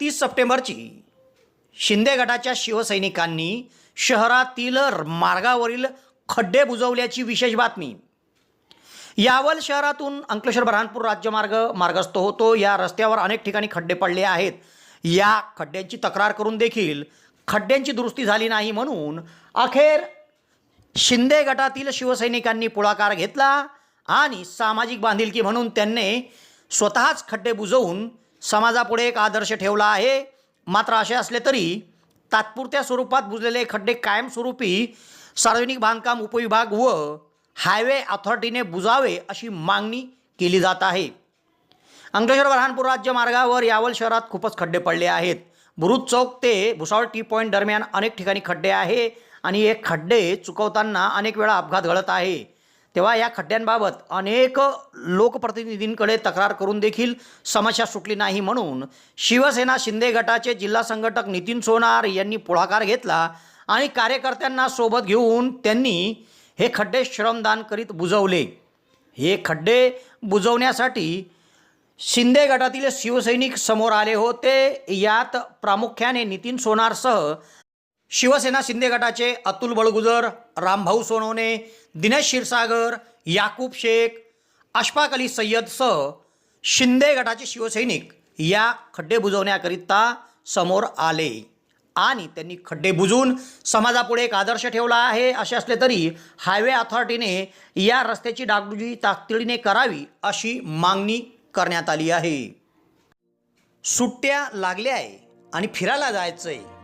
तीस सप्टेंबरची शिंदे गटाच्या शिवसैनिकांनी शहरातील मार्गावरील खड्डे बुजवल्याची विशेष बातमी. यावल शहरातून अंकलेश्वर बऱ्हाणपूर राज्यमार्ग मार्गस्थ होतो. या रस्त्यावर अनेक ठिकाणी खड्डे पडले आहेत. या खड्ड्यांची तक्रार करून देखील खड्ड्यांची दुरुस्ती झाली नाही म्हणून अखेर शिंदे गटातील शिवसैनिकांनी पुढाकार घेतला आणि सामाजिक बांधिलकी म्हणून त्यांनी स्वतःच खड्डे बुजवून समाजापुढे एक आदर्श ठेवला आहे. मात्र असे असले तरी तात्पुरत्या स्वरूपात बुजलेले खड्डे कायमस्वरूपी सार्वजनिक बांधकाम उपविभाग व हायवे अथॉरिटीने बुजावे अशी मागणी केली जात आहे. अंकलेश्वर बऱ्हाणपूर राज्य मार्गावर यावल शहरात खूपच खड्डे पडले आहेत. बुरुज चौक ते भुसावळ टी पॉईंट दरम्यान अनेक ठिकाणी खड्डे आहे आणि हे खड्डे चुकवताना अनेक वेळा अपघात घडत आहे. तेव्हा या खड्ड्यांबाबत अनेक लोकप्रतिनिधींकडे तक्रार करून देखील समस्या सुटली नाही म्हणून शिवसेना शिंदे गटाचे जिल्हा संघटक नितीन सोनार यांनी पुढाकार घेतला आणि कार्यकर्त्यांना सोबत घेऊन त्यांनी हे खड्डे श्रमदान करीत बुजवले. हे खड्डे बुजवण्यासाठी शिंदे गटातील शिवसैनिक समोर आले होते. यात प्रामुख्याने नितीन सोनारसह शिवसेना शिंदे गटाचे अतुल बळगुजर रामभाऊ सोनवणे दिनेश क्षीरसागर याकूब शेख अशफाक अली सय्यदसह शिंदे गटाचे शिवसैनिक या खड्डे बुजवण्याकरिता समोर आले. आणि त्यांनी खड्डे बुजून समाजापुढे एक आदर्श ठेवला आहे असे असले तरी हायवे अथॉरिटीने या रस्त्याची डागडुजी तातडीने करावी अशी मागणी करण्यात आली आहे. सुट्ट्या लागल्या आहे आणि फिरायला जायचं आहे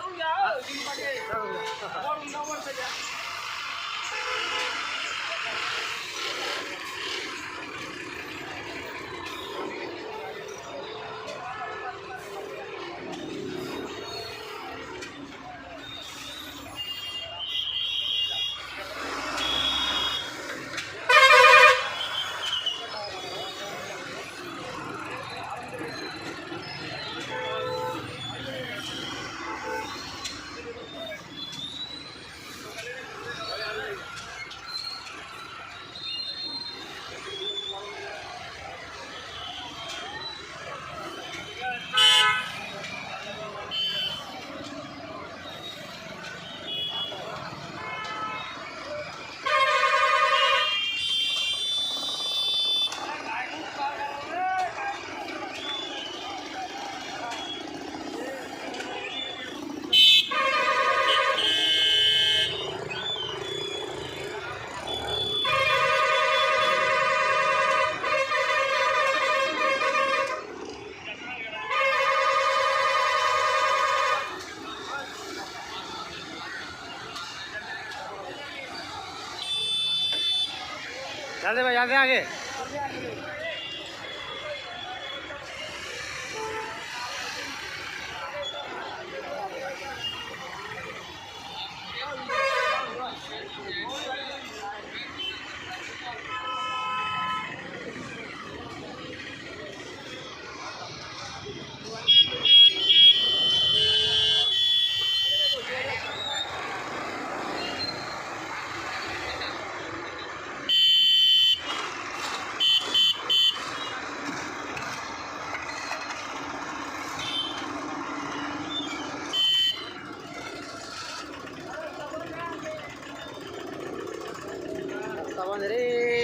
करूया. चले भाई आगे आगे। ಸಾವನ್ ರೀ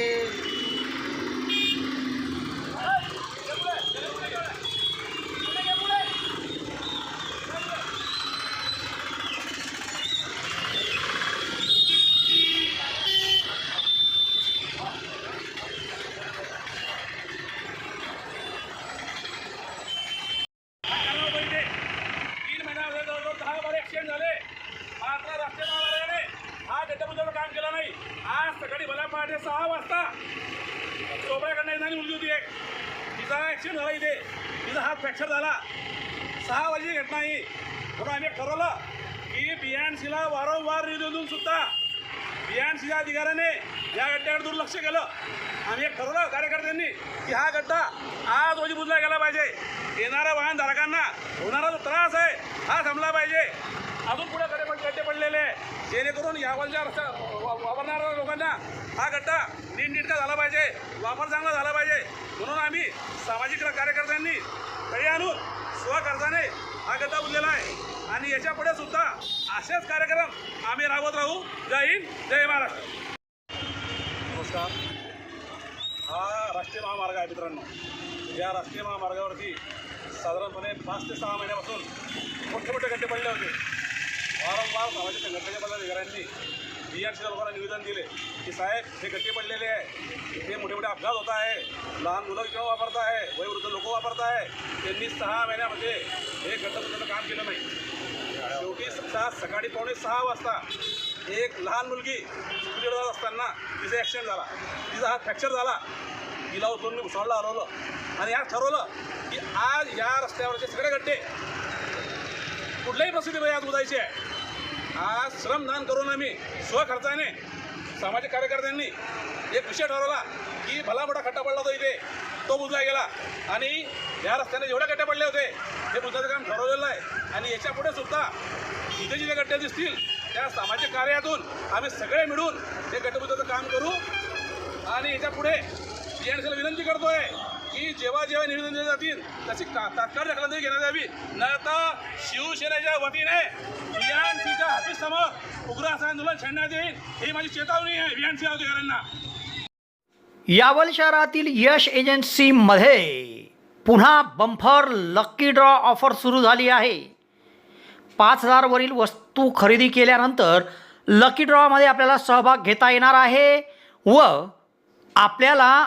तिचा ॲक्सिडेंट झाला इथे. तिचा हात फ्रॅक्चर झाला. सहा वाजेची घटना ही. म्हणून आम्ही ठरवलं की बियाणसीला वारंवार निधी बी सुद्धा सीच्या अधिकाऱ्याने या गड्ड्याकडे दुर्लक्ष केलं. आम्ही एक ठरवलं कार्यकर्त्यांनी की हा गड्डा आज रोजी बुजला गेला पाहिजे. येणाऱ्या वाहनधारकांना होणारा जो त्रास आहे हा थांबला पाहिजे. अजून पुढे गड्डे पडलेले आहे. जेणेकरून यावरच्या वापरणाऱ्या लोकांना हा गड्डा नीटनीटका झाला पाहिजे वापर चांगला झाला पाहिजे. म्हणून आम्ही सामाजिक कार्यकर्त्यांनी तळी आणून स्वखर्चाने हा गड्डा उरलेला आहे. आणि याच्यापुढे सुद्धा असेच कार्यक्रम आम्ही राबवत राहू. जय हिंद जय महाराष्ट्र. नमस्कार. हा राष्ट्रीय महामार्ग आहे मित्रांनो. या राष्ट्रीय महामार्गावरती साधारणपणे पाच ते सहा महिन्यापासून मोठे मोठे गड्डे पडले होते. वारंवार सामाजिक संघटनेच्या पदाधिकाऱ्यांनी बी आर लोकांना निवेदन दिले की साहेब हे गड्डे पडलेले आहे. हे मोठे मोठे अपघात होत आहे. लहान मुलं किंवा वापरत आहे. वयोवृद्ध लोक वापरत आहे. त्यांनी सहा महिन्यामध्ये हे गड्डा काम केलं नाही. शेवटी सकाळ सकाळी पावणे सहा वाजता एक लहान मुलगी स्कूटीवर जात असताना तिचा ॲक्सिडेंट झाला. तिचा हात फ्रॅक्चर झाला. तिला उचलून मी भुसावळला हलवलं आणि यात ठरवलं की आज या रस्त्यावरचे सगळे गड्डे कुठल्याही परिस्थितीमध्ये आज उदायचे आहे. आज श्रमदान करून आम्ही स्वखर्चाने सामाजिक कार्यकर्त्यांनी एक विषय ठरवला की भला मोठा खड्डा पडला होता इथे तो बुजला गेला. आणि या रस्त्याने जेवढे गड्डे पडले होते हे बुजण्याचं काम ठरवलेलं आहे आणि याच्यापुढे सुद्धा इथे जे गड्डे दिसतील त्या सामाजिक कार्यातून आम्ही सगळे मिळून हे गड्डेबुद्धाचं काम करू. आणि याच्यापुढे बीएनसीला विनंती करतोय की जेव्हा जेव्हा निवेदन दिले जातील त्याची का तात्काळ दखलंदाजी घेण्यात यावी. न तर शिवसेनेच्या वतीने बीएनसीच्या ऑफिस समोर उग्र असं आंदोलन छेडण्यात येईल ही माझी चेतावणी आहे बीएनसी अधिकाऱ्यांना यावल शहरातील यश एजन्सीमध्ये पुन्हा बंफर लक्की ड्रॉ ऑफर सुरू झाली आहे. पाच हजारवरील वस्तू खरेदी केल्यानंतर लकी ड्रॉमध्ये आपल्याला सहभाग घेता येणार आहे व आपल्याला